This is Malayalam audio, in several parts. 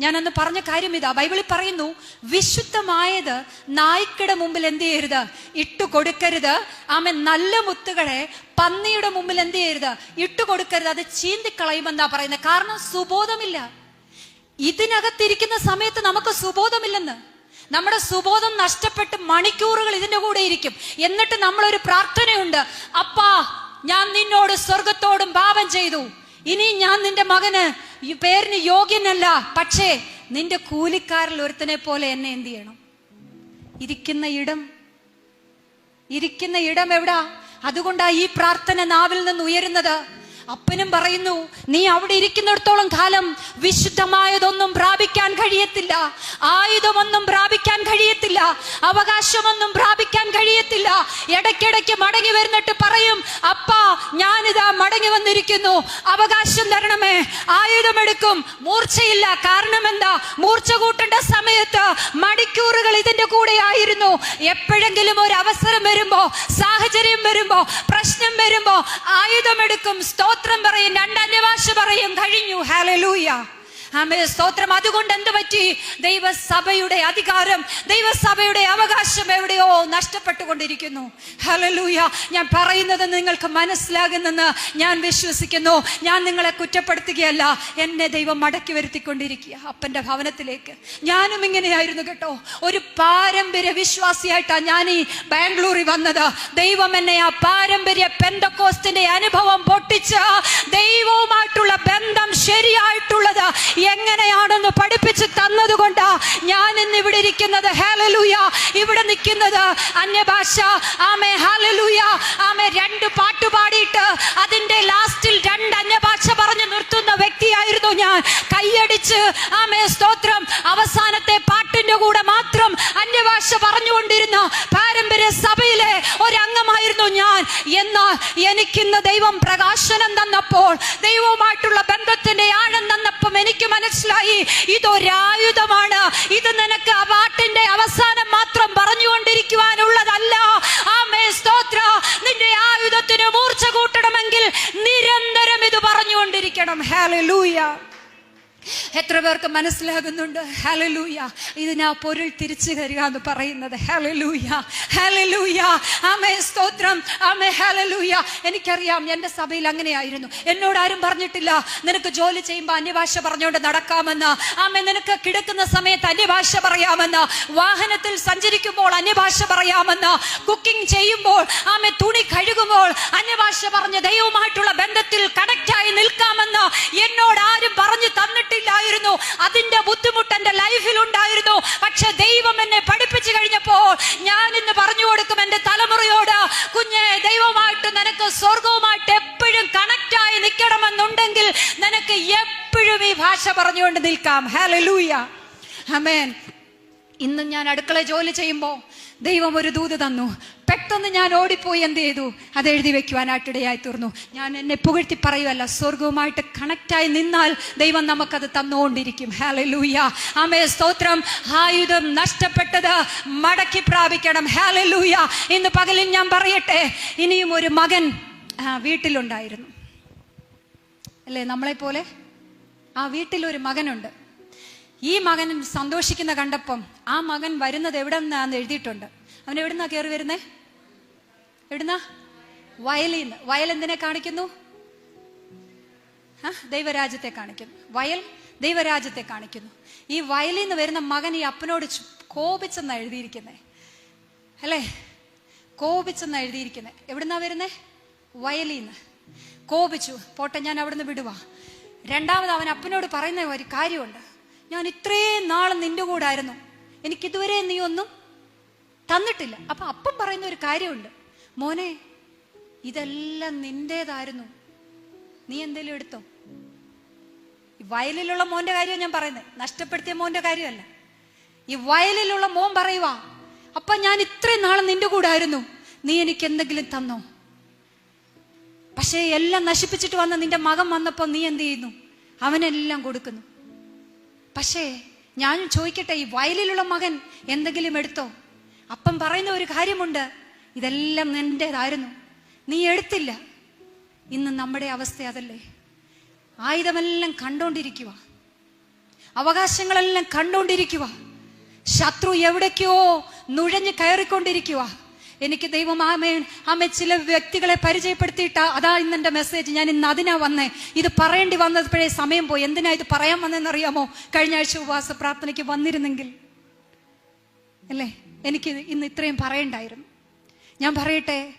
ഞാനന്ന് പറഞ്ഞ കാര്യം ഇതാ. ബൈബിളിൽ പറയുന്നു വിശുദ്ധമായത് നായ്ക്കയുടെ മുമ്പിൽ എന്ത് ചെയ്യരുത്? ഇട്ടു കൊടുക്കരുത് ആമേ നല്ല മുത്തുകളെ പന്നിയുടെ മുമ്പിൽ എന്ത് ചെയ്യരുത്? ഇട്ടു കൊടുക്കരുത് അത് ചീന്തിക്കളയുമെന്നാ പറയുന്നത്. കാരണം സുബോധമില്ല. ഇതിനകത്തിരിക്കുന്ന സമയത്ത് നമുക്ക് സുബോധമില്ലെന്ന്. നമ്മുടെ സുബോധം നഷ്ടപ്പെട്ട് മണിക്കൂറുകൾ ഇതിന്റെ കൂടെ ഇരിക്കും. എന്നിട്ട് നമ്മളൊരു പ്രാർത്ഥനയുണ്ട്. അപ്പാ ഞാൻ നിന്നോട് സ്വർഗത്തോടും പാപം ചെയ്തു. ഇനി ഞാൻ നിന്റെ മകന് പേരിന് യോഗ്യനല്ല പക്ഷേ നിന്റെ കൂലിക്കാരിൽ ഒരുത്തനെ പോലെ എന്നെ എന്ത് ചെയ്യണം? ഇരിക്കുന്ന ഇടം. ഇരിക്കുന്ന ഇടം എവിടാ? അതുകൊണ്ടാ ഈ പ്രാർത്ഥന നാവിൽ നിന്ന് ഉയരുന്നത്. അപ്പനും പറയുന്നു നീ അവിടെ ഇരിക്കുന്നിടത്തോളം കാലം വിശുദ്ധമായതൊന്നും പ്രാപിക്കാൻ കഴിയത്തില്ല. ആയുധമൊന്നും പ്രാപിക്കാൻ കഴിയത്തില്ല. അവകാശമൊന്നും പ്രാപിക്കാൻ കഴിയത്തില്ല. ഇടയ്ക്കിടയ്ക്ക് മടങ്ങി വരുന്നിട്ട് പറയും അപ്പാ ഞാനിതാ മടങ്ങി വന്നിരിക്കുന്നു. അവകാശം തരണമേ. ആയുധമെടുക്കും. മൂർച്ചയില്ല. കാരണം എന്താ മൂർച്ച കൂട്ടേണ്ട സമയത്ത് മണിക്കൂറുകൾ ഇതിന്റെ കൂടെ ആയിരുന്നു. എപ്പോഴെങ്കിലും ഒരു അവസരം വരുമ്പോ സാഹചര്യം വരുമ്പോ പ്രശ്നം വരുമ്പോ ആയുധമെടുക്കും. സ്തോത്രം പറയും രണ്ടന്യഭാഷ പറയും കഴിഞ്ഞു. ഹാലലൂയ ആമേ സ്തോത്രം. അതുകൊണ്ട് എന്ത് പറ്റി? ദൈവസഭയുടെ അധികാരം ദൈവസഭയുടെ അവകാശം എവിടെയോ നഷ്ടപ്പെട്ടുകൊണ്ടിരിക്കുന്നു. ഹലലൂയ ഞാൻ പറയുന്നത് നിങ്ങൾക്ക് മനസ്സിലാകുന്നെന്ന് ഞാൻ വിശ്വസിക്കുന്നു. ഞാൻ നിങ്ങളെ കുറ്റപ്പെടുത്തുകയല്ല. എന്നെ ദൈവം മടക്കി വരുത്തിക്കൊണ്ടിരിക്കുക അപ്പന്റെ ഭവനത്തിലേക്ക്. ഞാനും ഇങ്ങനെയായിരുന്നു കേട്ടോ. ഒരു പാരമ്പര്യ വിശ്വാസിയായിട്ടാണ് ഞാൻ ഈ ബാംഗ്ലൂരിൽ വന്നത്. ദൈവം എന്നെ ആ പാരമ്പര്യ പെന്തക്കോസ്റ്റിന്റെ അനുഭവം പൊട്ടിച്ച് ദൈവവുമായിട്ടുള്ള ബന്ധം ശരിയായിട്ടുള്ളത് എങ്ങനെയാണെന്ന് പഠിപ്പിച്ച് തന്നതുകൊണ്ടാ ഞാൻ ഇന്ന് ഇവിടെ ഇരിക്കുന്നത്. ഹാലലൂയ ഇവിടെ നിൽക്കുന്നത് അന്യഭാഷ. ആമേ ഹാലലൂയ ആമേ രണ്ട് പാട്ട് പാടിയിട്ട് അതിന്റെ ലാസ്റ്റിൽ വ്യക്തിയായിരുന്നു ഞാൻ. കൈയടിച്ച് ആമേ സ്തോത്രം. അവസാനത്തെ പാട്ടിന്റെ കൂടെ മാത്രം അന്യഭാഷ പറഞ്ഞുകൊണ്ടിരുന്ന പാരമ്പര്യ സഭയിലെ ഒരംഗമായിരുന്നു ഞാൻ. എന്നാൽ എനിക്കിന്ന് ദൈവം പ്രകാശനം തന്നപ്പോൾ ദൈവവുമായിട്ടുള്ള ബന്ധത്തിന്റെ ആഴം തന്നപ്പം എനിക്ക് മനസ്സിലായി ഇതൊരായുധമാണ്. ഇത് നിനക്ക് ആ പാട്ടിന്റെ അവസാനം മാത്രം പറഞ്ഞുകൊണ്ടിരിക്കുവാനുള്ളതല്ല. ആമേ സ്തോത്ര. നിന്റെ ആയുധത്തിന് മൂർച്ച കൂട്ടണമെങ്കിൽ നിരന്തരം ഇത് പറഞ്ഞുകൊണ്ടിരിക്കണം. ഹാലലൂയ എത്ര പേർക്ക് മനസ്സിലാകുന്നുണ്ട്? ഹലലൂയ ഇതിനാ പൊരുൾ തിരിച്ചു തരിക എന്ന് പറയുന്നത്. ഹലലൂയ ഹലലൂയ ആമേ സ്തോത്രം. ആമേ ഹലലൂയ എനിക്കറിയാം എന്റെ സഭയിൽ അങ്ങനെയായിരുന്നു. എന്നോട് ആരും പറഞ്ഞിട്ടില്ല. നിനക്ക് ജോലി ചെയ്യുമ്പോൾ അന്യഭാഷ പറഞ്ഞുകൊണ്ട് നടക്കാമെന്ന്. ആമേ നിനക്ക് കിടക്കുന്ന സമയത്ത് അന്യഭാഷ പറയാമെന്ന്. വാഹനത്തിൽ സഞ്ചരിക്കുമ്പോൾ അന്യഭാഷ പറയാമെന്ന്. കുക്കിംഗ് ചെയ്യുമ്പോൾ ആമേ തുണി കഴുകുമ്പോൾ അന്യഭാഷ പറഞ്ഞ് ദൈവമായിട്ടുള്ള ബന്ധത്തിൽ കണക്റ്റായി നിൽക്കാമെന്ന് എന്നോട് ആരും പറഞ്ഞു തന്നിട്ടില്ലായിരുന്നു അതിന്റെ ബുദ്ധിമുട്ട് എന്റെ ലൈഫിൽ ഉണ്ടായിരുന്നു. പക്ഷെ ദൈവം എന്നെ പഠിപ്പിച്ചു കഴിഞ്ഞപ്പോൾ ഞാൻ ഇന്ന് പറഞ്ഞു കൊടുക്കും എന്റെ തലമുറയോട് കുഞ്ഞെ ദൈവമായിട്ട് നിനക്ക് സ്വർഗവുമായിട്ട് എപ്പോഴും കണക്റ്റായി നിൽക്കണമെന്നുണ്ടെങ്കിൽ നിനക്ക് എപ്പോഴും ഈ ഭാഷ പറഞ്ഞുകൊണ്ട് നിൽക്കാം. ഹാലൂയ അമേൻ ഇന്ന് ഞാൻ അടുക്കള ജോലി ചെയ്യുമ്പോൾ ദൈവം ഒരു ദൂത് തന്നു. പെട്ടെന്ന് ഞാൻ ഓടിപ്പോയി എന്ത് ചെയ്തു? അത് എഴുതി വെക്കുവാനായിട്ടിടയായി തീർന്നു. ഞാൻ എന്നെ പുകഴ്ത്തി പറയുമല്ല സ്വർഗവുമായിട്ട് കണക്റ്റായി നിന്നാൽ ദൈവം നമുക്കത് തന്നുകൊണ്ടിരിക്കും. ഹാലലൂയ ആമേ സ്തോത്രം. ആയുധം നഷ്ടപ്പെട്ടത് മടക്കി പ്രാപിക്കണം. ഹാലലൂയ ഇന്ന് പകലിൽ ഞാൻ പറയട്ടെ ഇനിയും ഒരു മകൻ വീട്ടിലുണ്ടായിരുന്നു. അല്ലേ നമ്മളെ പോലെ ആ വീട്ടിലൊരു മകനുണ്ട്. ഈ മകൻ സന്തോഷിക്കുന്ന കണ്ടപ്പം ആ മകൻ വരുന്നത് എവിടെ നിന്നാന്ന് എഴുതിയിട്ടുണ്ട്. അവൻ എവിടുന്നാ കയറി വരുന്നേ? എവിടുന്നാ? വയലിൽ വയൽ എന്തിനെ കാണിക്കുന്നു? ദൈവരാജ്യത്തെ കാണിക്കുന്നു. വയൽ ദൈവരാജ്യത്തെ കാണിക്കുന്നു. ഈ വയലിൽ നിന്ന് വരുന്ന മകൻ ഈ അപ്പനോട് കോപിച്ചെന്ന എഴുതിയിരിക്കുന്നേ? അല്ലേ? കോപിച്ചെന്നാ എഴുതിയിരിക്കുന്നത് എവിടുന്നാ വരുന്നേ? വയലിൽ നിന്ന് കോപിച്ചു. പോട്ടെ ഞാൻ അവിടുന്ന് വിടുവാ. രണ്ടാമത് അവൻ അപ്പനോട് പറയുന്ന ഒരു കാര്യമുണ്ട്. ഞാൻ ഇത്രയും നാൾ നിന്റെ കൂടെ ആയിരുന്നു എനിക്കിതുവരെ നീ ഒന്നും തന്നിട്ടില്ല. അപ്പൊ അപ്പം പറയുന്ന ഒരു കാര്യമുണ്ട്. മോനെ ഇതെല്ലാം നിന്റേതായിരുന്നു. നീ എന്തേലും എടുത്തോ? വയലിലുള്ള മോന്റെ കാര്യം ഞാൻ പറയുന്നത് നഷ്ടപ്പെടുത്തിയ മോന്റെ കാര്യമല്ല. ഈ വയലിലുള്ള മോൻ പറയുവാ അപ്പൊ ഞാൻ ഇത്രയും നാളെ നിന്റെ കൂടെ ആയിരുന്നു നീ എനിക്ക് എന്തെങ്കിലും തന്നോ? പക്ഷേ എല്ലാം നശിപ്പിച്ചിട്ട് വന്ന നിന്റെ മകൻ വന്നപ്പോ നീ എന്ത് ചെയ്യുന്നു? അവനെല്ലാം കൊടുക്കുന്നു. പക്ഷേ ഞാനും ചോദിക്കട്ടെ ഈ വയലിലുള്ള മകൻ എന്തെങ്കിലും എടുത്തോ? അപ്പം പറയുന്ന ഒരു കാര്യമുണ്ട്. ഇതെല്ലാം നിന്റെതായിരുന്നു നീ എടുത്തില്ല. ഇന്ന് നമ്മുടെ അവസ്ഥ അതല്ലേ? ആയുധമെല്ലാം കണ്ടോണ്ടിരിക്കുക അവകാശങ്ങളെല്ലാം കണ്ടോണ്ടിരിക്കുക ശത്രു എവിടേക്കോ നുഴഞ്ഞു കയറിക്കൊണ്ടിരിക്കുക എനിക്ക് ദൈവം ആമേ ആമേ ചില വ്യക്തികളെ പരിചയപ്പെടുത്തിയിട്ട അതാ ഇന്ന് മെസ്സേജ് ഞാൻ ഇന്ന് അതിനാ വന്നേ. ഇത് പറയേണ്ടി വന്നപ്പോഴേ സമയം പോയി. എന്തിനാ ഇത് പറയാൻ വന്നതെന്നറിയാമോ കഴിഞ്ഞ ആഴ്ച ഉപവാസ പ്രാർത്ഥനയ്ക്ക് വന്നിരുന്നെങ്കിൽ. അല്ലേ? എനിക്ക് ഇന്ന് ഇത്രയും പറയണ്ടായിരുന്നു. ഞാൻ പറയട്ടെ?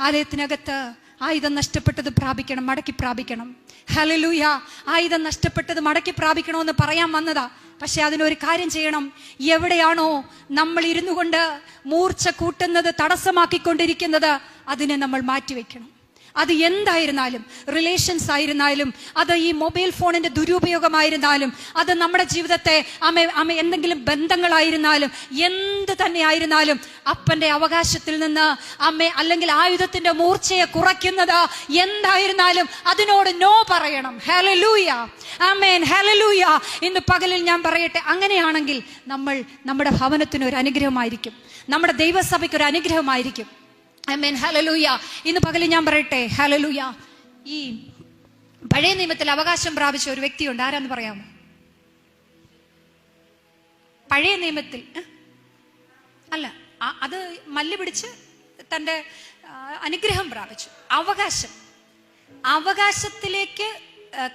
ആലയത്തിനകത്ത് ആയുധം നഷ്ടപ്പെട്ടത് പ്രാപിക്കണം മടക്കി പ്രാപിക്കണം. ഹലലൂയ ആയുധം നഷ്ടപ്പെട്ടത് മടക്കി പ്രാപിക്കണമെന്ന് പറയാൻ വന്നതാ. പക്ഷെ അതിനൊരു കാര്യം ചെയ്യണം. എവിടെയാണോ നമ്മൾ ഇരുന്നു കൊണ്ട് മൂർച്ച കൂട്ടുന്നത് തടസ്സമാക്കിക്കൊണ്ടിരിക്കുന്നത് അതിനെ നമ്മൾ മാറ്റിവെക്കണം. അത് എന്തായിരുന്നാലും റിലേഷൻസ് ആയിരുന്നാലും അത് ഈ മൊബൈൽ ഫോണിന്റെ ദുരുപയോഗമായിരുന്നാലും അത് നമ്മുടെ ജീവിതത്തെ അമ്മ അമ്മ എന്തെങ്കിലും ബന്ധങ്ങളായിരുന്നാലും എന്ത് തന്നെ ആയിരുന്നാലും അപ്പന്റെ അവകാശത്തിൽ നിന്ന് അമ്മ അല്ലെങ്കിൽ ആയുധത്തിന്റെ മൂർച്ചയെ കുറയ്ക്കുന്നത് എന്തായിരുന്നാലും അതിനോട് നോ പറയണം. ഹലലൂയ ആമേൻ ഹലലൂയ ഇന്ന് പകലിൽ ഞാൻ പറയട്ടെ അങ്ങനെയാണെങ്കിൽ നമ്മൾ നമ്മുടെ ഭവനത്തിന് ഒരു അനുഗ്രഹമായിരിക്കും. നമ്മുടെ ദൈവസഭയ്ക്ക് ഒരു അനുഗ്രഹമായിരിക്കും. അമേൻ ഹലലൂയ ഇന്ന് പകൽ ഞാൻ പറയട്ടെ. ഹലലൂയ ഈ പഴയ നിയമത്തിൽ അവകാശം പ്രാപിച്ച ഒരു വ്യക്തിയുണ്ട്. ആരാന്ന് പറയാമോ? പഴയ നിയമത്തിൽ അല്ല അത് മല്ല് പിടിച്ച് തന്റെ അനുഗ്രഹം പ്രാപിച്ചു. അവകാശം. അവകാശത്തിലേക്ക്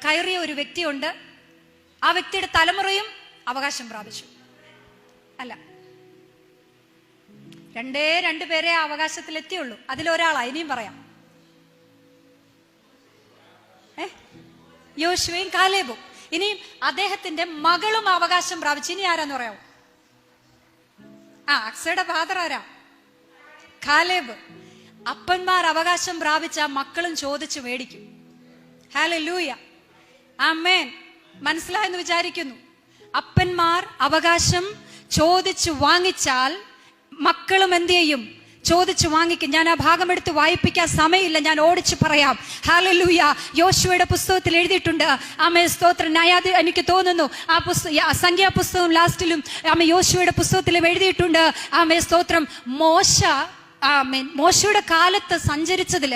കയറിയ ഒരു വ്യക്തിയുണ്ട്. ആ വ്യക്തിയുടെ തലമുറയും അവകാശം പ്രാപിച്ചു. അല്ല രണ്ടേ രണ്ട് പേരെ അവകാശത്തിൽ എത്തിയുള്ളൂ അതിലൊരാളാ ഇനിയും പറയാം. യോശുവയും കാലേബും. ഇനിയും അദ്ദേഹത്തിന്റെ മകളും അവകാശം പ്രാപിച്ചു. ഇനി ആരാന്ന് പറയാമോ ആ അക്സയുടെ ഫാദർ ആരാ? കാലേബ്. അപ്പന്മാർ അവകാശം പ്രാപിച്ച മക്കളും ചോദിച്ചു മേടിക്കും. ഹാല ലൂയ അമ്മേൻ മനസ്സിലായെന്ന് വിചാരിക്കുന്നു. അപ്പന്മാർ അവകാശം ചോദിച്ചു വാങ്ങിച്ചാൽ മക്കളും എന്ത് ചെയ്യും? ചോദിച്ചു വാങ്ങിക്കും. ഞാൻ ആ ഭാഗം എടുത്ത് വായിപ്പിക്കാൻ സമയമില്ല. ഞാൻ ഓടിച്ചു പറയാം. ഹാലലൂയ യോശുവയുടെ പുസ്തകത്തിൽ എഴുതിയിട്ടുണ്ട്. ആമേ സ്തോത്രം. ന്യായാധി എനിക്ക് തോന്നുന്നു ആ പുസ്തക സംഖ്യാ പുസ്തകം ലാസ്റ്റിലും ആമേ യോശുവയുടെ പുസ്തകത്തിലും എഴുതിയിട്ടുണ്ട്. ആമേ സ്തോത്രം. മോശ ആമേൻ മോശയുടെ കാലത്ത് സഞ്ചരിച്ചതിൽ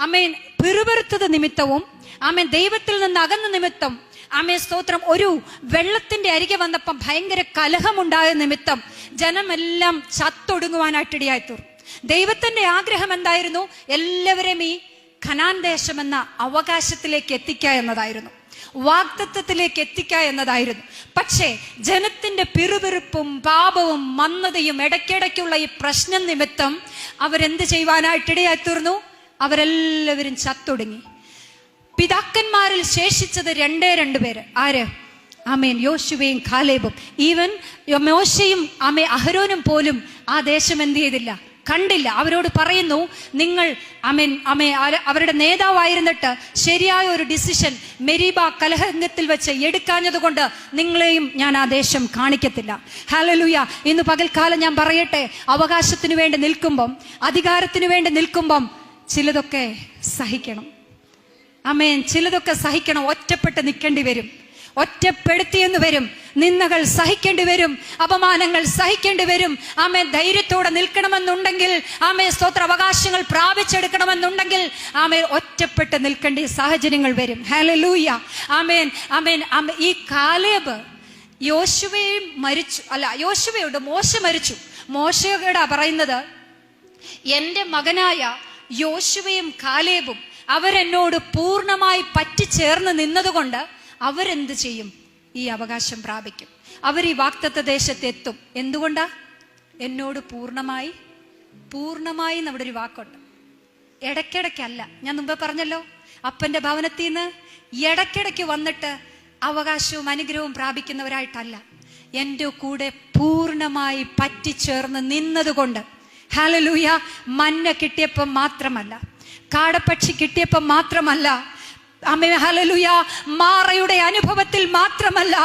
അമേൻ പിറുപെറുത്തത് നിമിത്തവും ആമേൻ ദൈവത്തിൽ നിന്ന് അകന്ന നിമിത്തം ആമേ സ്തോത്രം. ഒരു വെള്ളത്തിന്റെ അരികെ വന്നപ്പം ഭയങ്കര കലഹമുണ്ടായ നിമിത്തം ജനമെല്ലാം ചത്തൊടുങ്ങുവാനായിട്ടിടയായി തീർന്നു ദൈവത്തിന്റെ ആഗ്രഹം എന്തായിരുന്നു? എല്ലാവരെയും ഈ ഖനാൻ ദേശം എന്ന അവകാശത്തിലേക്ക് എത്തിക്കുക എന്നതായിരുന്നു. വാഗ്ദത്വത്തിലേക്ക് എത്തിക്കുക എന്നതായിരുന്നു. പക്ഷേ ജനത്തിന്റെ പിറുപിറുപ്പും പാപവും മന്ദതയും ഇടയ്ക്കിടയ്ക്കുള്ള ഈ പ്രശ്നം നിമിത്തം അവരെന്ത് ചെയ്യുവാനായിട്ടിടയായി തീർന്നു അവരെല്ലാവരും ചത്തൊടുങ്ങി. പിതാക്കന്മാരിൽ ശേഷിച്ചത് രണ്ടേ രണ്ട് പേര്. ആര്? ആമേൻ. യോശുവയും കാലേബും. ഈവൻ മോശയും ആമേ അഹരോനും പോലും ആ ദേശം എന്ത് ചെയ്തില്ല? കണ്ടില്ല. അവരോട് പറയുന്നു നിങ്ങൾ അമേൻ അമേ അവരുടെ നേതാവായിരുന്നിട്ട് ശരിയായ ഒരു ഡിസിഷൻ മെരീബ കലഹംഗത്തിൽ വെച്ച് എടുക്കാഞ്ഞതുകൊണ്ട് നിങ്ങളെയും ഞാൻ ആ ദേശം കാണിക്കത്തില്ല. ഹാലലുയ ഇന്ന് പകൽക്കാലം ഞാൻ പറയട്ടെ അവകാശത്തിനു വേണ്ടി നിൽക്കുമ്പം അധികാരത്തിനു വേണ്ടി നിൽക്കുമ്പം ചിലതൊക്കെ സഹിക്കണം. അമേൻ ചിലതൊക്കെ സഹിക്കണം. ഒറ്റപ്പെട്ട് നിൽക്കേണ്ടി വരും. ഒറ്റപ്പെടുത്തിയെന്ന് വരും. നിന്നകൾ സഹിക്കേണ്ടി വരും. അപമാനങ്ങൾ സഹിക്കേണ്ടി വരും. ആമെ ധൈര്യത്തോടെ നിൽക്കണമെന്നുണ്ടെങ്കിൽ ആമേ സ്തോത്ര അവകാശങ്ങൾ പ്രാപിച്ചെടുക്കണമെന്നുണ്ടെങ്കിൽ ആമേ ഒറ്റപ്പെട്ട് നിൽക്കേണ്ട സാഹചര്യങ്ങൾ വരും. Hallelujah amen. ആമേൻ. ആമേ ഈ കാലേബ് യോശുവയും മരിച്ചു. അല്ല യോശുവയോട് മോശ മരിച്ചു. മോശയോടാ പറയുന്നത് എന്റെ മകനായ യോശുവയും കാലേബും അവരെന്നോട് പൂർണമായി പറ്റിച്ചേർന്ന് നിന്നതുകൊണ്ട് അവരെന്ത് ചെയ്യും? ഈ അവകാശം പ്രാപിക്കും. അവർ ഈ വാക്തത്വ ദേശത്തെത്തും എന്തുകൊണ്ടാ? എന്നോട് പൂർണമായി പൂർണമായി നമ്മുടെ ഒരു വാക്കുണ്ട്. ഇടയ്ക്കിടയ്ക്കല്ല. ഞാൻ മുമ്പേ പറഞ്ഞല്ലോ അപ്പന്റെ ഭവനത്തിൽ നിന്ന് ഇടയ്ക്കിടയ്ക്ക് വന്നിട്ട് അവകാശവും അനുഗ്രഹവും പ്രാപിക്കുന്നവരായിട്ടല്ല. എന്റെ കൂടെ പൂർണമായി പറ്റിച്ചേർന്ന് നിന്നതുകൊണ്ട് ഹാലലൂയ മഞ്ഞ കിട്ടിയപ്പം മാത്രമല്ല. കാടപ്പക്ഷി കിട്ടിയപ്പം മാത്രമല്ല. അമ്മ ഹലലുയ മാറയുടെ അനുഭവത്തിൽ മാത്രമല്ല.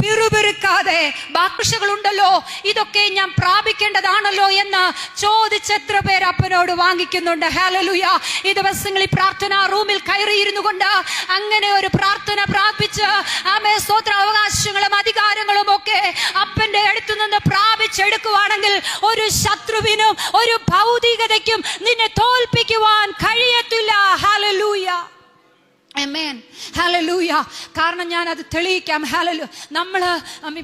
പിറുപിറുക്കാതെ ബാക്കിഷകളുണ്ടല്ലോ ഇതൊക്കെ ഞാൻ പ്രാപിക്കേണ്ടതാണല്ലോ എന്ന് ചോദിച്ചെത്ര പേര് അപ്പനോട് വാങ്ങിക്കുന്നുണ്ട്. ഹാലലുയ ഈ ദിവസങ്ങളിൽ പ്രാർത്ഥനാ റൂമിൽ കയറിയിരുന്നു കൊണ്ട് അങ്ങനെ ഒരു പ്രാർത്ഥന പ്രാപിച്ച് ആമേ സ്തോത്ര അവകാശങ്ങളും അധികാരങ്ങളും ഒക്കെ അപ്പന്റെ അടുത്തു നിന്ന് പ്രാപിച്ചെടുക്കുവാണെങ്കിൽ ഒരു ശത്രുവിനും ഒരു ഭൗതികതയ്ക്കും നിന്നെ തോൽപ്പിക്കുവാൻ കഴിയത്തില്ല. Hallelujah Amen. Hallelujah. കാരണം ഞാൻ അത് തെളിയിക്കാം ഹാലലു നമ്മൾ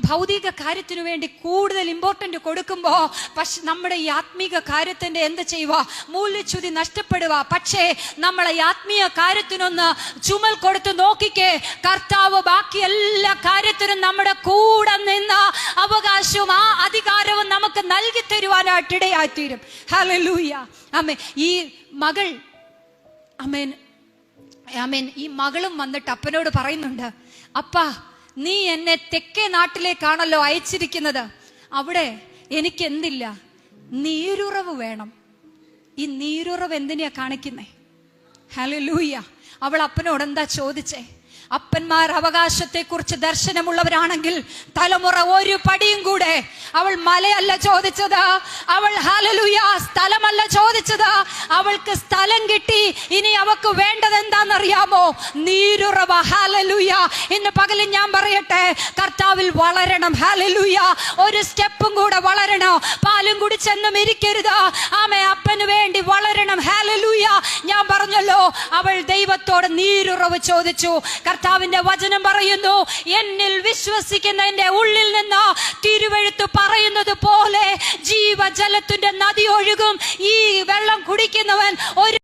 ഭൗതിക കാര്യത്തിന് വേണ്ടി കൂടുതൽ ഇമ്പോർട്ടന്റ് കൊടുക്കുമ്പോൾ പക്ഷെ നമ്മുടെ ഈ ആത്മീക കാര്യത്തിന്റെ എന്ത് ചെയ്യുക മൂല്യച്യുതി നഷ്ടപ്പെടുക പക്ഷേ നമ്മളെ ഈ ആത്മീയ കാര്യത്തിനൊന്ന് ചുമൽ കൊടുത്ത് നോക്കിക്കേ. കർത്താവ് ബാക്കി എല്ലാ കാര്യത്തിനും നമ്മുടെ കൂടെ നിന്ന അവകാശവും ആ അധികാരവും നമുക്ക് നൽകി തരുവാനായിട്ട് ഇടയായിത്തീരും ഹാലലൂയ അമ്മേ ഈ മകൾ അമേൻ ആമേൻ. ഈ മകളും വന്നിട്ട് അപ്പനോട് പറയുന്നുണ്ട് അപ്പാ നീ എന്നെ തെക്കേ നാട്ടിലേക്കാണല്ലോ അയച്ചിരിക്കുന്നത്. അവിടെ എനിക്ക് എന്തില്ല നീരുറവ് വേണം. ഈ നീരുറവ് എന്തിനാ കാണിക്കുന്നേ? ഹലോ ലൂയ്യ അവൾ അപ്പനോട് എന്താ ചോദിച്ചേ? അപ്പന്മാർ അവകാശത്തെക്കുറിച്ച് ദർശനമുള്ളവരാണെങ്കിൽ തലമുറ ഒരു പടിയും കൂടെ. അവൾ മലയല്ല ചോദിച്ചത്. അവൾ ഹലലുയ സ്ഥലമല്ല ചോദിച്ചത്. അവൾക്ക് സ്ഥലം കിട്ടി. ഇനി അവക്ക് വേണ്ടത് എന്താണെന്നറിയാമോ? നീരുറവ ഹലലുയ ഇന്ന് പകലിൽ ഞാൻ പറയട്ടെ കർത്താവിൽ വളരണം ഹലലുയ ഒരു സ്റ്റെപ്പും കൂടെ വളരണോ. പാലും കൂടി ചെന്നും ഇരിക്കരുത്. ആമേ അപ്പന് വേണ്ടി വളരണം ഹാലലൂയ ഞാൻ പറഞ്ഞല്ലോ അവൾ ദൈവത്തോട് നീരുറവ് ചോദിച്ചു. കർത്താവിന്റെ വചനം പറയുന്നു എന്നിൽ വിശ്വസിക്കുന്ന എന്റെ ഉള്ളിൽ നിന്ന് തിരുവഴുത്ത് പറയുന്നത് പോലെ ജീവജലത്തിന്റെ നദി ഒഴുകും. ഈ വെള്ളം കുടിക്കുന്നവൻ ഒരു